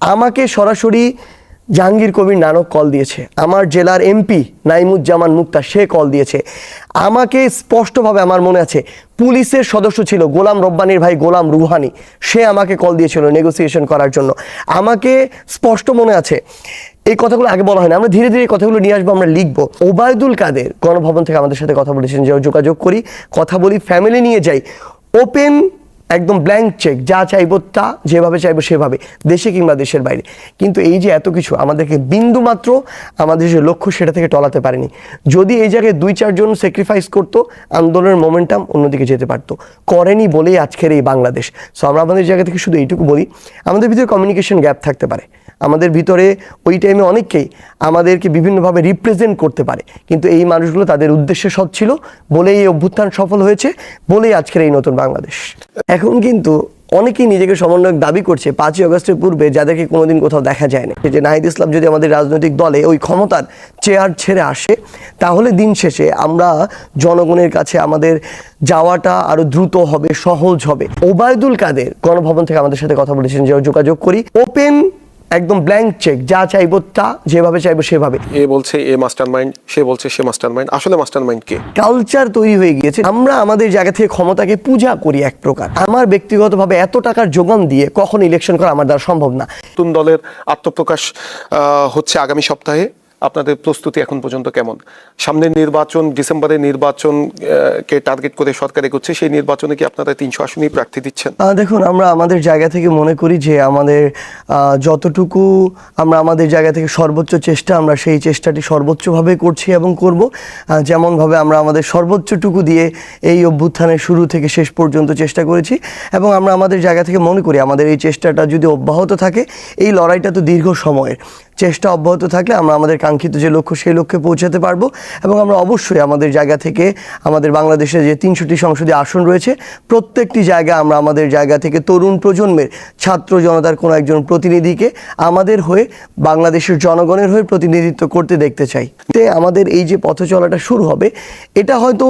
আমাকে সরাসরি জাহাঙ্গীর কবির নানক কল দিয়েছে। আমার জেলার এমপি নাইমুজ্জামান মুক্তা সে কল দিয়েছে। আমাকে স্পষ্টভাবে আমার মনে আছে, পুলিশের সদস্য ছিল গোলাম রব্বানির ভাই গোলাম রুহানি। সে আমাকে কল দিয়েছিল নেগোসিয়েশন করার জন্য। আমাকে স্পষ্ট মনে আছে, এই কথাগুলো আগে বলা হয় না আমরা ধীরে ধীরে এই কথাগুলো নিয়ে আসব, আমরা লিখব। ওবায়দুল কাদের গণভবন থেকে আমাদের সাথে কথা বলেছেন যে যোগাযোগ করি, কথা বলি ফ্যামিলি নিয়ে যাই। ওপেন একদম ব্ল্যাঙ্ক চেক যা চাইব তা, যেভাবে চাইব সেভাবে, দেশে কিংবা দেশের বাইরে। কিন্তু এই যে এত কিছু, আমাদেরকে বিন্দু মাত্র আমাদের যে লক্ষ্য, সেটা থেকে টলাতে পারেনি। যদি এই জায়গায় দুই চারজন স্যাক্রিফাইস করতো, আন্দোলনের মোমেন্টাম অন্যদিকে যেতে পারতো। করেনি বলেই আজকের এই বাংলাদেশ। সো আমরা আমাদের জায়গা থেকে শুধু এইটুকু বলি, আমাদের ভিতরে কমিউনিকেশন গ্যাপ থাকতে পারে। আমাদের ভিতরে ওই টাইমে অনেককেই আমাদেরকে বিভিন্নভাবে রিপ্রেজেন্ট করতে পারে। কিন্তু এই মানুষগুলো তাদের উদ্দেশ্যে সৎ ছিল, বলেই এই অভ্যুত্থান সফল হয়েছে, বলেই আজকের এই নতুন বাংলাদেশ। এখন কিন্তু অনেকেই নিজেকে সমন্বয়ক দাবি করছে, পাঁচই অগস্টের পূর্বে যাদেরকে কোনোদিন কোথাও দেখা যায় না যে নাহিদ ইসলাম যদি আমাদের রাজনৈতিক দলে ওই ক্ষমতার চেয়ার ছেড়ে আসে, তাহলে দিন শেষে আমরা জনগণের কাছে আমাদের যাওয়াটা আরও দ্রুত হবে, সহজ হবে। ওবায়দুল কাদের গণভবন থেকে আমাদের সাথে কথা বলেছেন যে যোগাযোগ করি। ওপেন একদম ব্ল্যাঙ্ক চেক যা চাইব তা যেভাবে চাইব সেভাবে। এ বলছে এ মাস্টার মাইন্ড সে বলছে সে মাস্টার মাইন্ড আসলে মাস্টার মাইন্ড কে? কালচার তৈরি হয়ে গিয়েছে। আমরা আমাদের জায়গা থেকে ক্ষমতাকে পূজা করি এক প্রকার। আমার ব্যক্তিগতভাবে এত টাকার যোগান দিয়ে কখন ইলেকশন করা আমার দ্বারা সম্ভব না। নতুন দলের আত্মপ্রকাশ হচ্ছে আগামী সপ্তাহে। আপনাদের প্রস্তুতি এখন পর্যন্ত কেমন? সামনের নির্বাচন ডিসেম্বরের নির্বাচন কে টার্গেট করে সরকার এগোচ্ছে, সেই নির্বাচনে কি আপনারা তিনশো আসনই প্রার্থী দিচ্ছেন? দেখুন, আমরা আমাদের জায়গা থেকে মনে করি যে আমাদের যতটুকু আমরা আমাদের জায়গা থেকে সর্বোচ্চ চেষ্টা, আমরা সেই চেষ্টাটি সর্বোচ্চভাবে করছি এবং করব। যেমনভাবে আমরা আমাদের সর্বোচ্চটুকু দিয়ে এই অভ্যুত্থানের শুরু থেকে শেষ পর্যন্ত চেষ্টা করেছি এবং আমরা আমাদের জায়গা থেকে মনে করি আমাদের এই চেষ্টাটা যদি অব্যাহত থাকে, এই লড়াইটা তো দীর্ঘ সময়ের। চেষ্টা অব্যাহত থাকলে আমরা আমাদের কাঙ্ক্ষিত যে লক্ষ্য, সেই লক্ষ্যে পৌঁছাতে পারব এবং আমরা অবশ্যই আমাদের জায়গা থেকে, আমাদের বাংলাদেশে যে তিনশোটি সংসদীয় আসন রয়েছে, প্রত্যেকটি জায়গা আমরা আমাদের জায়গা থেকে তরুণ প্রজন্মের, ছাত্র জনতার কোনো একজন প্রতিনিধিকে আমাদের হয়ে, বাংলাদেশের জনগণের হয়ে প্রতিনিধিত্ব করতে দেখতে চাই। তে আমাদের এই যে পথ চলাটা শুরু হবে, এটা হয়তো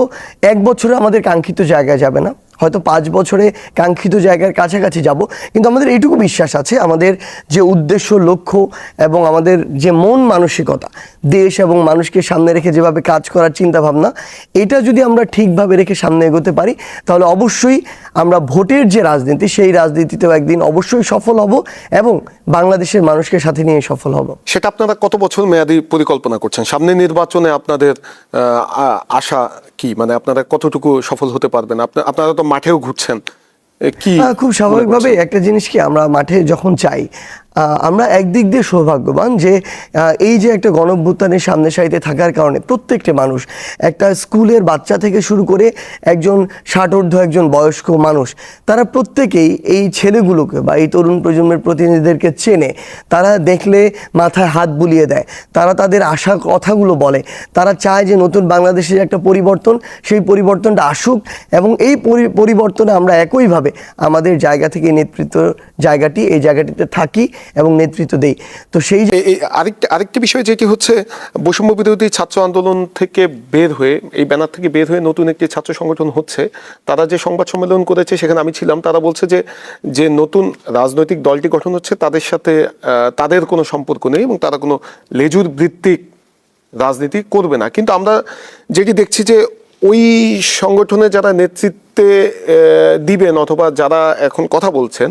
এক বছরে আমাদের কাঙ্ক্ষিত জায়গায় যাবে না। হয়তো পাঁচ বছরে কাঙ্ক্ষিত জায়গার কাছাকাছি যাব। কিন্তু আমাদের এইটুকু বিশ্বাস আছে, আমাদের যে উদ্দেশ্য, লক্ষ্য এবং আমাদের যে মন মানসিকতা, দেশ এবং মানুষকে সামনে রেখে যেভাবে কাজ করার চিন্তা ভাবনা এটা যদি আমরা ঠিকভাবে রেখে সামনে এগোতে পারি, তাহলে অবশ্যই আমরা ভোটের যে রাজনীতি, সেই রাজনীতিতেও একদিন অবশ্যই সফল হব এবং বাংলাদেশের মানুষকে সাথে নিয়ে সফল হব। সেটা আপনারা কত বছর মেয়াদি পরিকল্পনা করছেন? সামনে নির্বাচনে আপনাদের আশা কি? মানে আপনারা কতটুকু সফল হতে পারবেন? আপনা- আপনারা তো মাঠেও ঘুরছেন? কি খুব স্বাভাবিকভাবে একটা জিনিস কি আমরা মাঠে যখন চাই আমরা একদিক দিয়ে সৌভাগ্যবান যে এই যে একটা গণভ্যুত্থানের সামনে সারিতে থাকার কারণে প্রত্যেকটা মানুষ, একটা স্কুলের বাচ্চা থেকে শুরু করে একজন ষাটোর্ধ একজন বয়স্ক মানুষ, তারা প্রত্যেকেই এই ছেলেগুলোকে বা এই তরুণ প্রজন্মের প্রতিনিধিদেরকে চেনে। তারা দেখলে মাথায় হাত বুলিয়ে দেয়। তারা তাদের আশা কথাগুলো বলে। তারা চায় যে নতুন বাংলাদেশের একটা পরিবর্তন, সেই পরিবর্তনটা আসুক এবং এই পরি- পরিবর্তনে আমরা একইভাবে আমাদের জায়গা থেকে নেতৃত্ব জায়গাটি, এই জায়গাটিতে থাকি। এবং নেতৃত্ব দেই। তো সেই আরেকটি আরেকটি বিষয় যেটি হচ্ছে, বৈষম্য বিরোধী ছাত্র আন্দোলন থেকে বের হয়ে, এই ব্যানার থেকে বের হয়ে নতুন একটি ছাত্র সংগঠন হচ্ছে, তারা যে সংবাদ সম্মেলন করেছে, সেখানে আমি ছিলাম, তারা বলছে যে যে নতুন রাজনৈতিক দলটি গঠন হচ্ছে, তাদের সাথে তাদের কোনো সম্পর্ক নেই এবং তারা কোনো লেজুর ভিত্তিক রাজনীতি করবে না। কিন্তু আমরা যেটি দেখছি যে, ওই সংগঠনে যারা নেতৃত্বে দিবেন অথবা যারা এখন কথা বলছেন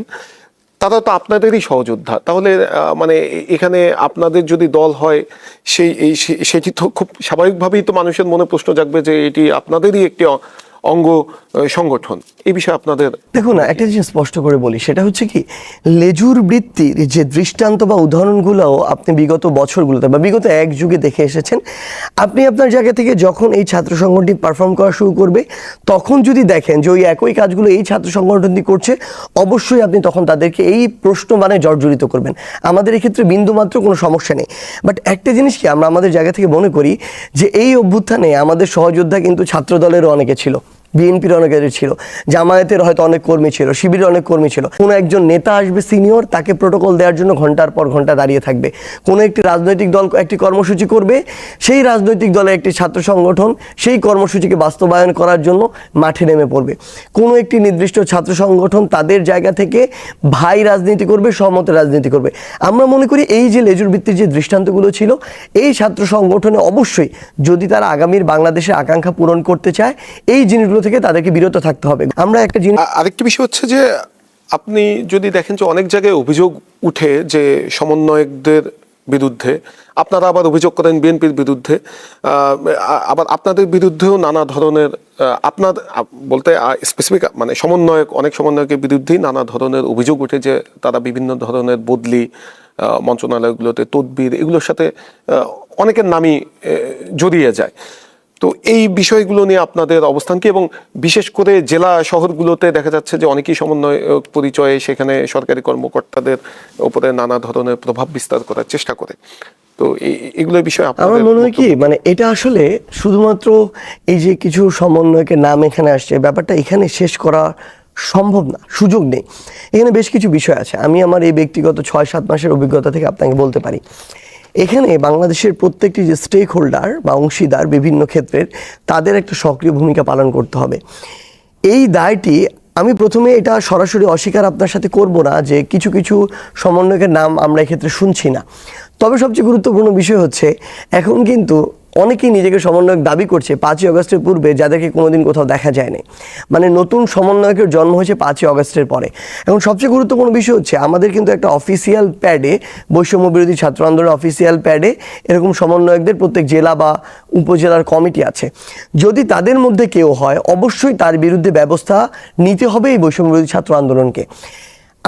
তারা তো আপনাদেরই সহযোদ্ধা। তাহলে মানে এখানে আপনাদের যদি দল হয়, সেই, এই সেটি তো খুব স্বাভাবিকভাবেই তো মানুষের মনে প্রশ্ন জাগবে যে এটি আপনাদেরই একটি অঙ্গ সংগঠন। এই বিষয়ে আপনাদের দেখুন না একটা জিনিস স্পষ্ট করে বলি সেটা হচ্ছে কি লেজুর বৃত্তির যে দৃষ্টান্ত বা উদাহরণগুলোও আপনি বিগত বছরগুলোতে বা বিগত এক যুগে দেখে এসেছেন আপনি আপনার জায়গা থেকে যখন এই ছাত্র সংগঠনটি পারফর্ম করা শুরু করবে তখন যদি দেখেন যে ওই একই কাজগুলো এই ছাত্র সংগঠনটি করছে অবশ্যই আপনি তখন তাদেরকে এই প্রশ্ন মানে জর্জরিত করবেন। আমাদের এক্ষেত্রে বিন্দুমাত্র কোনো সমস্যা নেই। বাট একটা জিনিস কি আমরা আমাদের জায়গা থেকে মনে করি যে এই অভ্যুত্থানে আমাদের সহযোদ্ধা কিন্তু ছাত্র দলেরও অনেকে ছিল। বিএনপির অনেকের ছিল, জামায়াতের হয়তো অনেক কর্মী ছিল, শিবিরের অনেক কর্মী ছিল। কোনো একজন নেতা আসবে সিনিয়র তাকে প্রোটোকল দেওয়ার জন্য ঘণ্টার পর ঘণ্টা দাঁড়িয়ে থাকবে। কোনো একটি রাজনৈতিক দল একটি কর্মসূচি করবে, সেই রাজনৈতিক দলের একটি ছাত্র সংগঠন সেই কর্মসূচিকে বাস্তবায়ন করার জন্য মাঠে নেমে পড়বে। কোনো একটি নির্দিষ্ট ছাত্র সংগঠন তাদের জায়গা থেকে ভাই রাজনীতি করবে সহমতের রাজনীতি করবে। আমরা মনে করি এই যে লেজুর ভিত্তির যে দৃষ্টান্তগুলো ছিল, এই ছাত্র সংগঠনে অবশ্যই যদি তারা আগামীর বাংলাদেশের আকাঙ্ক্ষা পূরণ করতে চায়, এই জিনিসগুলো থেকে তাদেরকে বিরত থাকতে হবে। আমরা একটা জিনিস আরেকটি বিষয় হচ্ছে যে, আপনি যদি দেখেন যে অনেক জায়গায় অভিযোগ উঠে যে সমন্বয়কদের বিরুদ্ধে, আপনারা আবার অভিযোগ করেন বিএনপির বিরুদ্ধে আবার আপনাদের বিরুদ্ধেও নানা ধরনের আপনার বলতে স্পেসিফিক মানে সমন্বয়ক, অনেক সমন্বয়কের বিরুদ্ধেই নানা ধরনের অভিযোগ উঠে যে তারা বিভিন্ন ধরনের বদলি মন্ত্রণালয়গুলোতে তদবির, এগুলোর সাথে অনেকের নামই জড়িয়ে যায়। তো এই বিষয়গুলো নিয়ে আপনাদের অবস্থান কি? এবং বিশেষ করে জেলা শহরগুলোতে দেখা যাচ্ছে যে অনেকেই সমন্বয় পরিচয়ে সেখানে সরকারি কর্মকর্তাদের উপরে নানা ধরনের প্রভাব বিস্তার করার চেষ্টা করে। তো এগুলোর বিষয়ে আমার মনে হয় কি মানে এটা আসলে শুধুমাত্র এই যে কিছু সমন্বয়কের নাম এখানে আসছে ব্যাপারটা এখানে শেষ করা সম্ভব না সুযোগ নেই। এখানে বেশ কিছু বিষয় আছে। আমি আমার এই ব্যক্তিগত ছয় সাত মাসের অভিজ্ঞতা থেকে আপনাকে বলতে পারি। এখানে বাংলাদেশের প্রত্যেকটি যে স্টেক হোল্ডার বা অংশীদার বিভিন্ন ক্ষেত্রের, তাদের একটা সক্রিয় ভূমিকা পালন করতে হবে। এই দায়টি আমি প্রথমে এটা সরাসরি অস্বীকার আপনার সাথে করব না যে কিছু কিছু সমন্বয়কের নাম আমরা এক্ষেত্রে শুনছি না। তবে সবচেয়ে গুরুত্বপূর্ণ বিষয় হচ্ছে, এখন কিন্তু অনেকেই নিজেকে সমন্বয়ক দাবি করছে পাঁচই অগস্টের পূর্বে, যাদেরকে কোনোদিন কোথাও দেখা যায়নি। মানে নতুন সমন্বয়কের জন্ম হয়েছে পাঁচই অগস্টের পরে। এখন সবচেয়ে গুরুত্বপূর্ণ বিষয় হচ্ছে, আমাদের কিন্তু একটা অফিসিয়াল প্যাডে বৈষম্য বিরোধী ছাত্র আন্দোলন অফিসিয়াল প্যাডে এরকম সমন্বয়কদের প্রত্যেক জেলা বা উপজেলার কমিটি আছে। যদি তাদের মধ্যে কেউ হয়, অবশ্যই তার বিরুদ্ধে ব্যবস্থা নিতে হবে এই বৈষম্য বিরোধী ছাত্র আন্দোলনকে।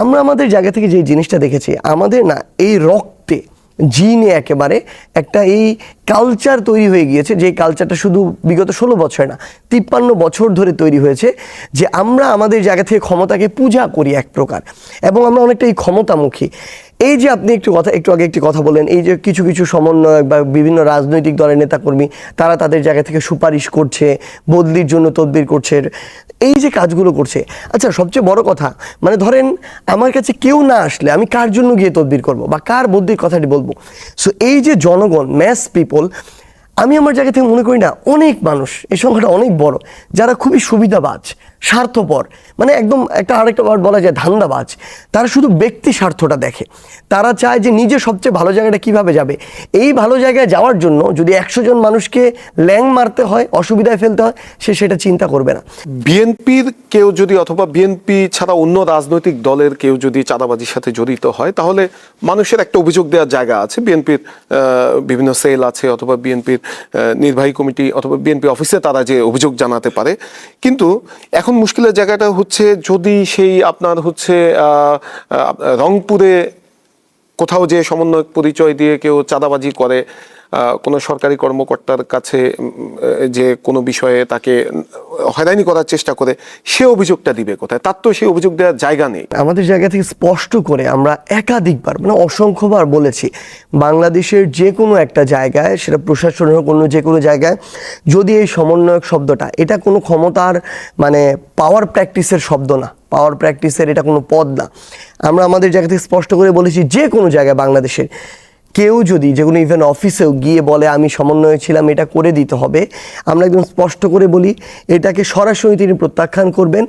আমরা আমাদের জায়গা থেকে যে জিনিসটা দেখেছি, আমাদের না, এই রক্তে জিনে একেবারে একটা এই কালচার তৈরি হয়ে গিয়েছে, যে কালচারটা শুধু বিগত ষোলো বছর না, তিপ্পান্ন বছর ধরে তৈরি হয়েছে, যে আমরা আমাদের জায়গা থেকে ক্ষমতাকে পূজা করি এক প্রকার এবং আমরা অনেকটা এই ক্ষমতামুখী। এই যে আপনি একটু কথা, একটু আগে একটি কথা বলেন এই যে কিছু কিছু সমন্বয়ক বা বিভিন্ন রাজনৈতিক দলের নেতাকর্মী, তারা তাদের জায়গা থেকে সুপারিশ করছে, বদলির জন্য তদবির করছে, এই যে কাজগুলো করছে। আচ্ছা সবচেয়ে বড় কথা মানে ধরেন আমার কাছে কেউ না আসলে আমি কার জন্য গিয়ে তদবির করব বা কার বদলির কথাটি বলব? সো এই যে জনগণ ম্যাস পিপল আমি আমার জায়গা থেকে মনে করি না, অনেক মানুষ, এই সংখ্যাটা অনেক বড়, যারা খুবই সুবিধাবাজ স্বার্থপর। মানে একদম একটা আরেকটা ওয়ার্ড বলা যায় ধান্দাবাজ। তারা শুধু ব্যক্তি স্বার্থটা দেখে। তারা চায় যে নিজে সবচেয়ে ভালো জায়গাটা কীভাবে যাবে। এই ভালো জায়গায় যাওয়ার জন্য যদি একশো জন মানুষকে ল্যাং মারতে হয়, অসুবিধায় ফেলতে হয়, সে সেটা চিন্তা করবে না। বিএনপির কেউ যদি অথবা বিএনপি ছাড়া অন্য রাজনৈতিক দলের কেউ যদি চাঁদাবাজির সাথে জড়িত হয়, তাহলে মানুষের একটা অভিযোগ দেওয়ার জায়গা আছে। বিএনপির বিভিন্ন সেল আছে অথবা বিএনপির নির্বাহী কমিটি অথবা বিএনপি অফিসে তারা যে অভিযোগ জানাতে পারে। কিন্তু এখন মুশকিলের জায়গাটা হচ্ছে যদি সেই আপনার হচ্ছে রংপুরে কোথাও যে সমন্বয় পরিচয় দিয়ে কেউ চাঁদাবাজি করে কোনো সরকারি কর্মকর্তার কাছে যে কোনো বিষয়ে তাকে হয়রানি করার চেষ্টা করে, সে অভিযোগটা দিবে কোথায়? তার তো সেই অভিযোগ দেওয়ার জায়গা নেই। আমাদের জায়গা থেকে স্পষ্ট করে আমরা একাধিকবার মানে অসংখ্যবার বলেছি, বাংলাদেশের যে কোনো একটা জায়গায়, সেটা প্রশাসনের হোক অন্য যে কোনো জায়গায়, যদি এই সমন্বয়ক শব্দটা, এটা কোনো ক্ষমতার মানে পাওয়ার প্র্যাকটিসের শব্দ না। পাওয়ার প্র্যাকটিসের এটা কোনো পদ না। আমরা আমাদের জায়গা থেকে স্পষ্ট করে বলেছি যে কোনো জায়গায় বাংলাদেশের কেউ যদি যে কোনো ইভেন অফিসেও গিয়ে বলে, আমি সমন্বয় ছিলাম, এটা করে দিতে হবে, আমরা একদম স্পষ্ট করে বলি, এটাকে সরাসরি তিনি প্রত্যাখ্যান করবেন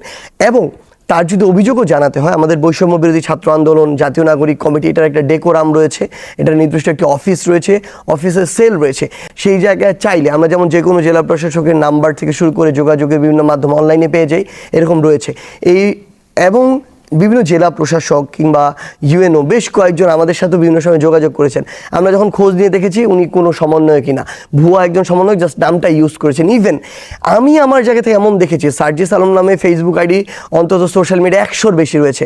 এবং তার যদি অভিযোগও জানাতে হয়, আমাদের বৈষম্য বিরোধী ছাত্র আন্দোলন, জাতীয় নাগরিক কমিটি, এটার একটা ডেকোরাম রয়েছে, এটার নির্দিষ্ট একটি অফিস রয়েছে অফিসের সেল রয়েছে, সেই জায়গায় চাইলে আমরা যেমন যে কোনো জেলা প্রশাসকের নাম্বার থেকে শুরু করে যোগাযোগের বিভিন্ন মাধ্যম অনলাইনে পেয়ে যাই, এরকম রয়েছে। এই এবং বিভিন্ন জেলা প্রশাসক কিংবা ইউএনও বেশ কয়েকজন আমাদের সাথে বিভিন্ন সময় যোগাযোগ করেছেন। আমরা যখন খোঁজ নিয়ে দেখেছি উনি কোনো সমন্বয় কিনা। ভুয়া একজন সমন্বয়ক জাস্ট নামটা ইউজ করেছেন। ইভেন আমি আমার জায়গা থেকে এমন দেখেছি, সার্জিস আলম নামে ফেসবুক আইডি অন্তত সোশ্যাল মিডিয়া একশোর বেশি রয়েছে।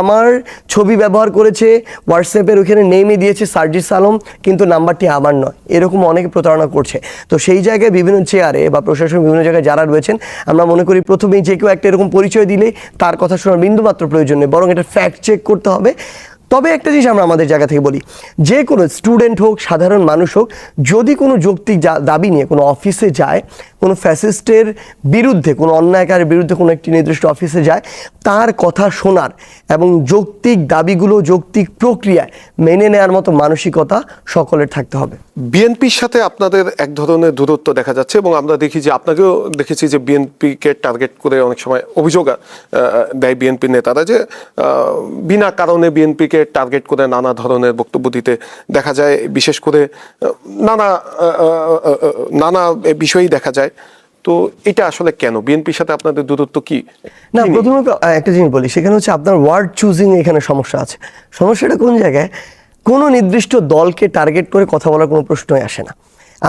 আমার ছবি ব্যবহার করেছে হোয়াটসঅ্যাপের ওখানে নেমে দিয়েছে সার্জিস আলম, কিন্তু নাম্বারটি আমার নয়। এরকম অনেকে প্রতারণা করছে। তো সেই জায়গায় বিভিন্ন চেয়ারে বা প্রশাসন বিভিন্ন জায়গায় যারা রয়েছেন, আমরা মনে করি প্রথমেই যে কেউ একটা এরকম পরিচয় দিলে তার কথা শোনার বিন্দুমাত্র প্রয়োজন নেই, বরং এটা ফ্যাক্ট চেক করতে হবে। তবে একটা জিনিস আমরা আমাদের জায়গা থেকে বলি, যে কোনো স্টুডেন্ট হোক, সাধারণ মানুষ হোক, যদি কোনো যৌক্তিক দাবি নিয়ে কোনো অফিসে যায় কোনো ফ্যাসিস্টের বিরুদ্ধে, কোনো অন্যায়কারের বিরুদ্ধে কোনো একটি নির্দিষ্ট অফিসে যায়, তার কথা শোনার এবং যৌক্তিক দাবিগুলো, যৌক্তিক প্রক্রিয়ায় মেনে নেওয়ার মতো মানসিকতা সকলের থাকতে হবে। বিএনপির সাথে আপনাদের এক ধরনের দূরত্ব দেখা যাচ্ছে এবং আমরা দেখি যে, আপনাকেও দেখেছি যে বিএনপিকে টার্গেট করে অনেক সময় অভিযোগ দেয় বিএনপি নেতারা যে বিনা কারণে বিএনপিকে টার্গেট করে নানা ধরনের বক্তব্য দিতে দেখা যায়, বিশেষ করে নানা নানা বিষয়ই দেখা যায়। তো এটা আসলে কেন? বিএনপির সাথে আপনাদের দূরত্ব কি? না প্রথমত একটা জিনিস বলি সেখানে হচ্ছে আপনার ওয়ার্ড চুজিং এখানে সমস্যা আছে। সমস্যাটা কোন জায়গায়? কোনো নির্দিষ্ট দলকে টার্গেট করে কথা বলার কোনো প্রশ্নই আসে না।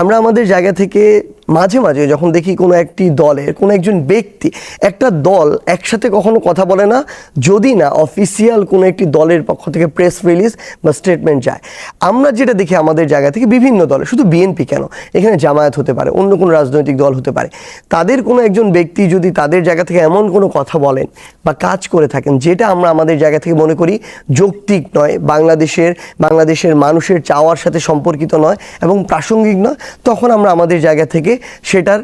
আমরা আমাদের জায়গা থেকে মাঝে মাঝে যখন দেখি কোনো একটি দলের কোনো একজন ব্যক্তি, একটা দল একসাথে কখনো কথা বলে না, যদি না অফিসিয়াল কোনো একটি দলের পক্ষ থেকে প্রেস রিলিজ বা স্টেটমেন্ট যায়। আমরা যেটা দেখি আমাদের জায়গা থেকে বিভিন্ন দলে, শুধু বিএনপি কেন? এখানে জামায়াত হতে পারে, অন্য কোনো রাজনৈতিক দল হতে পারে। তাদের কোনো একজন ব্যক্তি যদি তাদের জায়গা থেকে এমন কোনো কথা বলেন বা কাজ করে থাকেন, যেটা আমরা আমাদের জায়গা থেকে মনে করি যৌক্তিক নয়, বাংলাদেশের বাংলাদেশের মানুষের চাওয়ার সাথে সম্পর্কিত নয় এবং প্রাসঙ্গিক নয়, তখন আমরা আমাদের জায়গা থেকে সেটার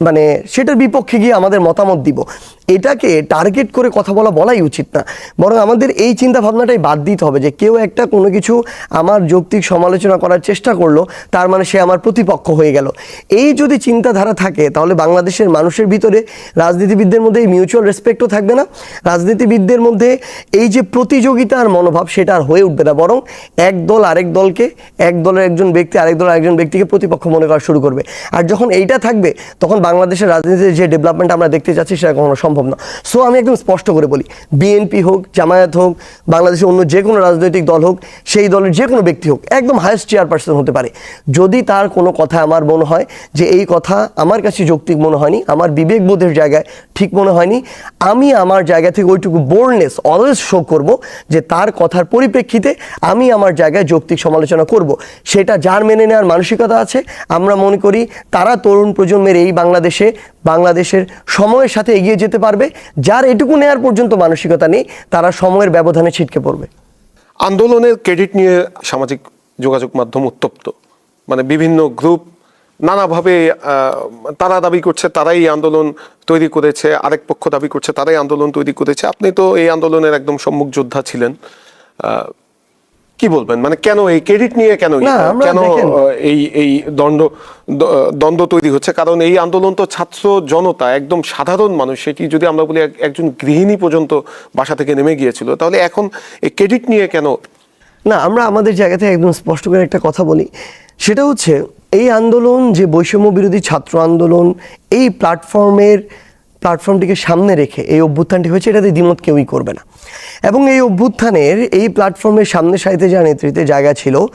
মানে সেটার বিপক্ষে গিয়ে আমাদের মতামত দিব। এটাকে টার্গেট করে কথা বলা বলাই উচিত না। বরং আমাদের এই চিন্তা ভাবনাটাই বাদ দিতে হবে যে কেউ একটা কোনো কিছু আমার যৌক্তিক সমালোচনা করার চেষ্টা করল, তার মানে সে আমার প্রতিপক্ষ হয়ে গেল। এই যদি চিন্তাধারা থাকে, তাহলে বাংলাদেশের মানুষের ভিতরে রাজনীতিবিদদের মধ্যে এই মিউচুয়াল রেসপেক্টও থাকবে না। রাজনীতিবিদদের মধ্যে এই যে প্রতিযোগিতার মনোভাব, সেটা আর হয়ে উঠবে না। বরং এক দল আরেক দলকে, এক দলের একজন ব্যক্তি আরেক দলের একজন ব্যক্তিকে প্রতিপক্ষ মনে করা শুরু করবে। আর যখন এইটা থাকবে, তখন বাংলাদেশের রাজনীতির যে ডেভেলপমেন্ট আমরা দেখতে যাচ্ছি, সেটা কখনো সম্ভব না। সো আমি একদম স্পষ্ট করে বলি বিএনপি হোক, জামায়াত হোক, বাংলাদেশের অন্য যে কোনো রাজনৈতিক দল হোক, সেই দলের যে কোনো ব্যক্তি হোক, একদম হায়েস্ট চেয়ারপারসন হতে পারে। যদি তার কোনো কথা আমার মনে হয় যে এই কথা আমার কাছে যৌক্তিক মনে হয়নি, আমার বিবেকবোধের জায়গায় ঠিক মনে হয়নি, আমি আমার জায়গা থেকে ওইটুকু বোল্ডনেস অলওয়েজ শো করব যে তার কথার পরিপ্রেক্ষিতে আমি আমার জায়গায় যৌক্তিক সমালোচনা করব। সেটা যার মেনে নেওয়ার মানসিকতা আছে, আমরা মনে করি তারা তরুণ প্রজন্মের এই বাংলাদেশে বাংলাদেশের সময়ের সাথে এগিয়ে যেতে পারবে, যার এটুকু নেয়ার পর্যন্ত মানসিকতা নেই, তারা সময়ের ব্যবধানে ছিটকে পড়বে। আন্দোলনের ক্রেডিট নিয়ে সামাজিক যোগাযোগ মাধ্যম উত্তপ্ত। মানে বিভিন্ন গ্রুপ নানাভাবে তারা দাবি করছে, তারাই আন্দোলন তৈরি করেছে, আরেক পক্ষ দাবি করছে, তারাই আন্দোলন তৈরি করেছে। আপনি তো এই আন্দোলনের একদম সম্মুখ যোদ্ধা ছিলেন। কি বলবেন? মানে কেন এই ক্রেডিট নিয়ে কেন কেন এই এই দণ্ড দ্বন্দ্ব তৈরি হচ্ছে? কারণ এই আন্দোলন তো ছাত্র জনতা একদম সাধারণ মানুষ সেটি যদি আমরা বলি একজন গৃহিণী পর্যন্ত বাসা থেকে নেমে গিয়েছিল তাহলে এখন এই ক্রেডিট নিয়ে কেন? না আমরা আমাদের জায়গা থেকে একদম স্পষ্ট করে একটা কথা বলি। সেটা হচ্ছে এই আন্দোলন যে বৈষম্য বিরোধী ছাত্র আন্দোলন এই প্ল্যাটফর্মের প্ল্যাটফর্মটিকে সামনে রেখে এই অভ্যুত্থানটি হয়েছে, এটাতে দ্বিমত কেউই করবে না। এবং এই অভ্যুত্থানের এই প্ল্যাটফর্মের সামনে সাইতে যারা নেতৃত্বে জায়গা ছিল,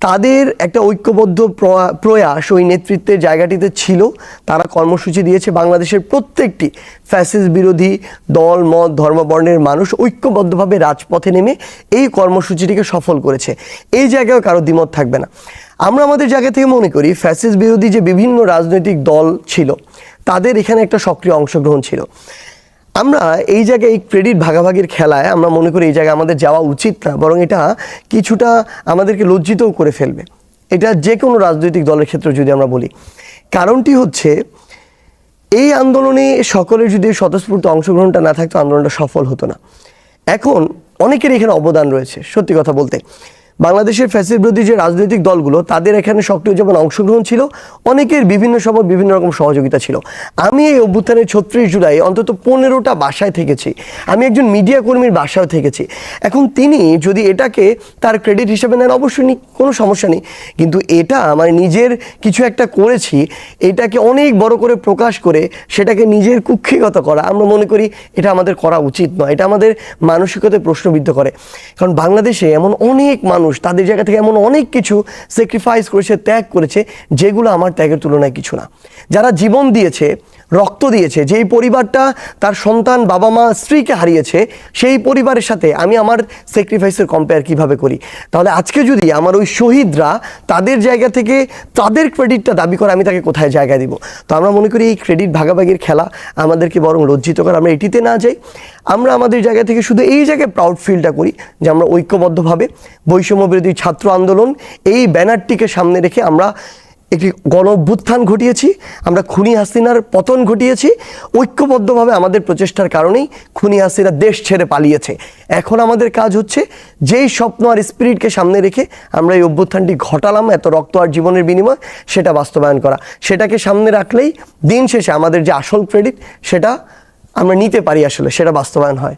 তাদের একটা ঐক্যবদ্ধ প্রয়া- প্রয়াস ওই নেতৃত্বের জায়গাটিতে ছিল। তারা কর্মসূচি দিয়েছে। বাংলাদেশের প্রত্যেকটি ফ্যাসিস বিরোধী দল, মত, ধর্মবর্ণের মানুষ ঐক্যবদ্ধভাবে রাজপথে নেমে এই কর্মসূচিটিকে সফল করেছে। এই জায়গায় কারও দ্বিমত থাকবে না। আমরা আমাদের জায়গা থেকে মনে করি ফ্যাসিস বিরোধী যে বিভিন্ন রাজনৈতিক দল ছিল, তাদের এখানে একটা সক্রিয় অংশগ্রহণ ছিল। আমরা এই জায়গায় এই ক্রেডিট ভাগাভাগির খেলায় আমরা মনে করি এই জায়গায় আমাদের যাওয়া উচিত না, বরং এটা কিছুটা আমাদেরকে লজ্জিতও করে ফেলবে। এটা যে কোনো রাজনৈতিক দলের ক্ষেত্রে যদি আমরা বলি। কারণটি হচ্ছে, এই আন্দোলনে সকলের যদি স্বতঃস্ফূর্ত অংশগ্রহণটা না থাকতো, আন্দোলনটা সফল হতো না। এখন অনেকের এখানে অবদান রয়েছে, সত্যি কথা বলতে। বাংলাদেশের ফ্যাসির বিরোধী যে রাজনৈতিক দলগুলো, তাদের এখানে সক্রিয় যেমন অংশগ্রহণ ছিল, অনেকের বিভিন্ন সময় বিভিন্ন রকম সহযোগিতা ছিল। আমি এই অভ্যুত্থানের ছত্রিশ জুলাই অন্তত পনেরোটা বাসায় থেকেছি। আমি একজন মিডিয়া কর্মীর বাসায় থেকেছি। এখন তিনি যদি এটাকে তার ক্রেডিট হিসেবে নেন, অবশ্যই কোনো সমস্যা নেই। কিন্তু এটা মানে নিজের কিছু একটা করেছি, এটাকে অনেক বড় করে প্রকাশ করে সেটাকে নিজের কুক্ষিগত করা। আমরা মনে করি এটা আমাদের করা উচিত নয়। এটা আমাদের মানসিকতায় প্রশ্নবিদ্ধ করে। কারণ বাংলাদেশে এমন অনেক মানুষ তাদের জায়গা থেকে এমন অনেক কিছু স্যাক্রিফাইস করেছে, ত্যাগ করেছে, যেগুলো আমার ত্যাগের তুলনায় কিছু না। যারা জীবন দিয়েছে, রক্ত দিয়েছে, যেই পরিবারটা তার সন্তান বাবা মা স্ত্রীকে হারিয়েছে, সেই পরিবারের সাথে আমি আমার স্যাক্রিফাইসের কম্পেয়ার কীভাবে করি? তাহলে আজকে যদি আমার ওই শহীদরা তাদের জায়গা থেকে তাদের ক্রেডিটটা দাবি করে আমি তাকে কোথায় জায়গা দিব? তো আমরা মনে করি এই ক্রেডিট ভাগাভাগির খেলা আমাদেরকে বরং লজ্জিত করে আমরা এটিতে না যাই। আমরা আমাদের জায়গা থেকে শুধু এই জায়গায় প্রাউড ফিলটা করি যে আমরা ঐক্যবদ্ধভাবে বৈষম্য বিরোধী ছাত্র আন্দোলন এই ব্যানারটিকে সামনে রেখে আমরা একটি গণ ঘটিয়েছি, আমরা খুনি হাসিনার পতন ঘটিয়েছি, ঐক্যবদ্ধভাবে আমাদের প্রচেষ্টার কারণেই খুনি হাসিনা দেশ ছেড়ে পালিয়েছে। এখন আমাদের কাজ হচ্ছে যেই স্বপ্ন আর স্পিরিটকে সামনে রেখে আমরা এই অভ্যুত্থানটি ঘটালাম, এত রক্ত আর জীবনের বিনিময়, সেটা বাস্তবায়ন করা। সেটাকে সামনে রাখলেই দিন শেষে আমাদের যে আসল ক্রেডিট সেটা আমরা নিতে পারি আসলে সেটা বাস্তবায়ন হয়।